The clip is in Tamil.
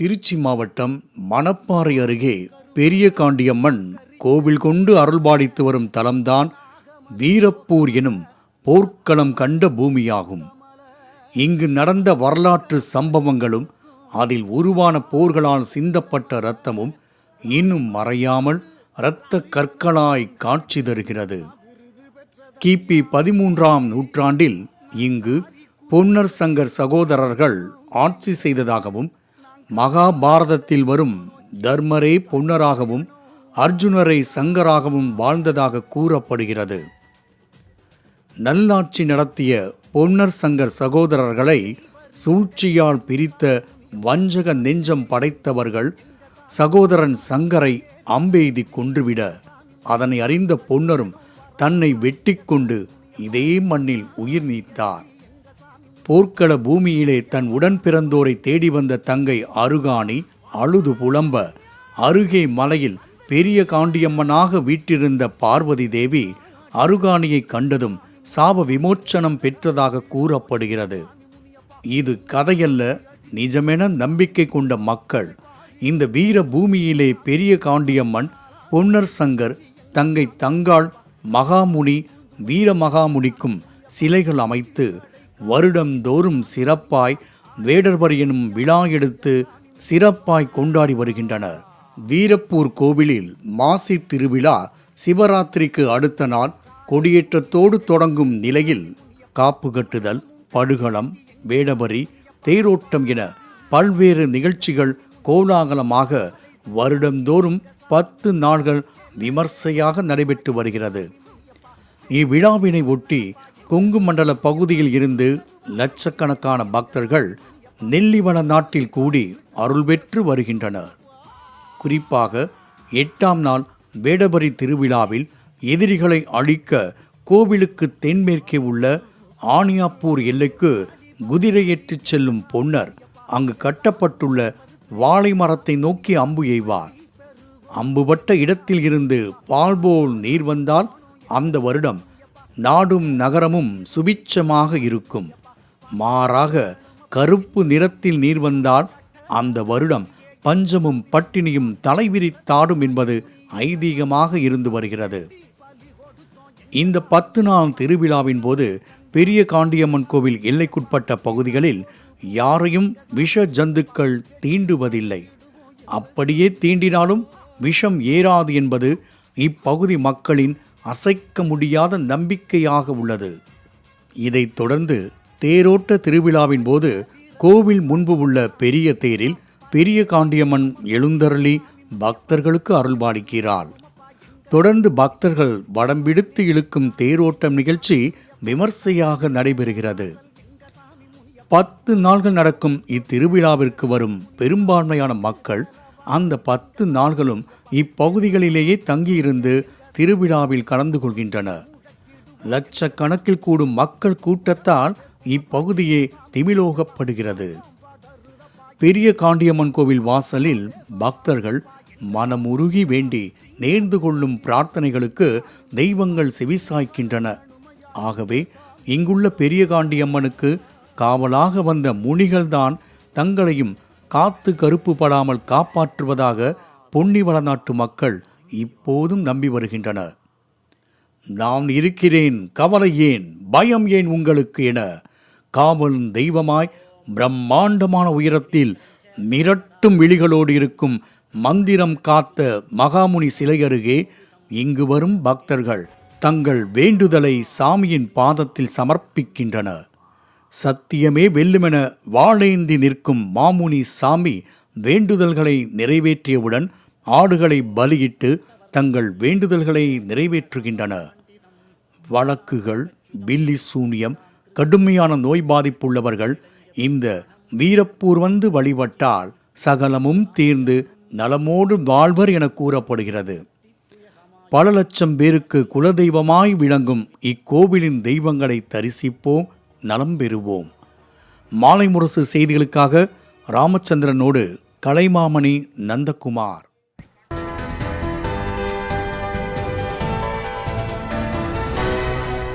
திருச்சி மாவட்டம் மணப்பாறை அருகே பெரிய காண்டியம்மன் கோவில் கொண்டு அருள்பாலித்து வரும் தலம்தான் வீரப்பூர் எனும் போர்க்களம் கண்ட பூமியாகும். இங்கு நடந்த வரலாற்று சம்பவங்களும் அதில் உருவான போர்களால் சிந்தப்பட்ட இரத்தமும் இன்னும் மறையாமல் இரத்த கற்களாய் காட்சி தருகிறது. கிபி பதிமூன்றாம் நூற்றாண்டில் இங்கு பொன்னர் சங்கர் சகோதரர்கள் ஆட்சி செய்ததாகவும் மகாபாரதத்தில் வரும் தர்மரே பொன்னராகவும் அர்ஜுனரை சங்கராகவும் வாழ்ந்ததாக கூறப்படுகிறது. நல்லாட்சி நடத்திய பொன்னர் சங்கர் சகோதரர்களை சூழ்ச்சியால் பிரித்த வஞ்சக நெஞ்சம் படைத்தவர்கள் சகோதரன் சங்கரை அம்பெய்தி கொன்றுவிட அதனை அறிந்த பொன்னரும் தன்னை வெட்டிக்கொண்டு இதே மண்ணில் உயிர் நீத்தார். போர்க்கள பூமியிலே தன் உடன் பிறந்தோரை தேடி வந்த தங்கை அருகாணி அழுது புலம்ப. அருகே மலையில் பெரிய காண்டியம்மனாக வீற்றிருந்த பார்வதி தேவி அருகாணியை கண்டதும் சாப விமோச்சனம் பெற்றதாக கூறப்படுகிறது. இது கதையல்ல நிஜமென நம்பிக்கை கொண்ட மக்கள். இந்த வீர பூமியிலே பெரிய காண்டியம்மன் பொன்னர் சங்கர் தங்கை தங்காள் மகாமுனி வீரமகாமுனிக்கும் சிலைகள் அமைத்து வருடந்தோறும் சிறப்பாய் வேடர்பர் எனும் விழா எடுத்து சிறப்பாய் கொண்டாடி வருகின்றனர். வீரப்பூர் கோவிலில் மாசி திருவிழா சிவராத்திரிக்கு அடுத்த நாள் கொடியேற்றத்தோடு தொடங்கும் நிலையில் காப்பு கட்டுதல் படுகளம் வேடபரி தேரோட்டம் என பல்வேறு நிகழ்ச்சிகள் கோலாகலமாக வருடந்தோறும் பத்து நாள்கள் விமர்சையாக நடைபெற்று வருகிறது. இவ்விழாவினை ஒட்டி கொங்கு மண்டல பகுதியில் இருந்து லட்சக்கணக்கான பக்தர்கள் நெல்லிவன நாட்டில் கூடி அருள் பெற்று வருகின்றனர். குறிப்பாக எட்டாம் நாள் வேடபரி திருவிழாவில் எதிரிகளை அழிக்க கோவிலுக்கு தென்மேற்கே உள்ள ஆணியாப்பூர் எல்லைக்கு குதிரையேற்றிச் செல்லும் பொன்னர் அங்கு கட்டப்பட்டுள்ள வாழை மரத்தை நோக்கி அம்பு எய்வார். அம்புபட்ட இடத்தில் இருந்து பால்போல் நீர் வந்தால் அந்த வருடம் நாடும் நகரமும் சுபிட்சமாக இருக்கும். மாறாக கருப்பு நிறத்தில் நீர் வந்தால் அந்த வருடம் பஞ்சமும் பட்டினியும் தலைவிரித்தாடும் என்பது ஐதீகமாக இருந்து வருகிறது. இந்த பத்து நாள் திருவிழாவின் போது பெரிய காண்டியம்மன் கோவில் எல்லைக்குட்பட்ட பகுதிகளில் யாரையும் விஷ ஜந்துக்கள் தீண்டுவதில்லை. அப்படியே தீண்டினாலும் விஷம் ஏறாது என்பது இப்பகுதி மக்களின் அசைக்க முடியாத நம்பிக்கையாக உள்ளது. இதைத் தொடர்ந்து தேரோட்ட திருவிழாவின் போது கோவில் முன்பு உள்ள பெரிய தேரில் பெரிய காண்டியம்மன் எழுந்தருளி பக்தர்களுக்கு அருள்பாலிக்கிறாள். தொடர்ந்து பக்தர்கள் வடம் பிடித்து இழுக்கும் தேரோட்டம் நிகழ்ச்சி விமர்சையாக நடைபெறுகிறது. பத்து நாள்கள் நடக்கும் இத்திருவிழாவிற்கு வரும் பெரும்பான்மையான மக்கள் அந்த பத்து நாள்களும் இப்பகுதிகளிலேயே தங்கியிருந்து திருவிழாவில் கலந்து கொள்கின்றன லட்சக்கணக்கில் கூடும் மக்கள் கூட்டத்தால் இப்பகுதியே திமிலோகப்படுகிறது. பெரிய காண்டியம்மன் கோவில் வாசலில் பக்தர்கள் மனமுருகி வேண்டி நேர்ந்து கொள்ளும் பிரார்த்தனைகளுக்கு தெய்வங்கள் செவிசாய்க்கின்றன. ஆகவே இங்குள்ள பெரிய காண்டியம்மனுக்கு காவலாக வந்த முனிகள்தான் தங்களையும் காத்து கருப்பு படாமல் காப்பாற்றுவதாக பொன்னி நாட்டு மக்கள் இப்போதும் நம்பி வருகின்றனர். நான் இருக்கிறேன் கவலை ஏன் பயம் ஏன் உங்களுக்கு என காவலும் தெய்வமாய் பிரம்மாண்டமான உயரத்தில் மிரட்டும் விழிகளோடு இருக்கும் மந்திரம் காத்த மகாமுனி சிலை அருகே இங்கு வரும் பக்தர்கள் தங்கள் வேண்டுதலை சாமியின் பாதத்தில் சமர்ப்பிக்கின்றனர். சத்தியமே வெல்லுமென வாழேந்தி நிற்கும் மாமுனி சாமி வேண்டுதல்களை நிறைவேற்றியவுடன் ஆடுகளை பலியிட்டு தங்கள் வேண்டுதல்களை நிறைவேற்றுகின்றன. வழக்குகள் பில்லி சூனியம் கடுமையான நோய் பாதிப்புள்ளவர்கள் இந்த வீரப்பூர் வந்து வழிபட்டால் சகலமும் தீர்ந்து நலமோடு வாழ்வர் என கூறப்படுகிறது. பல லட்சம் பேருக்கு குலதெய்வமாய் விளங்கும் இக்கோவிலின் தெய்வங்களை தரிசிப்போம் நலம் பெறுவோம். மாலை முரசு செய்திகளுக்காக ராமச்சந்திரனோடு கலைமாமணி நந்தகுமார்.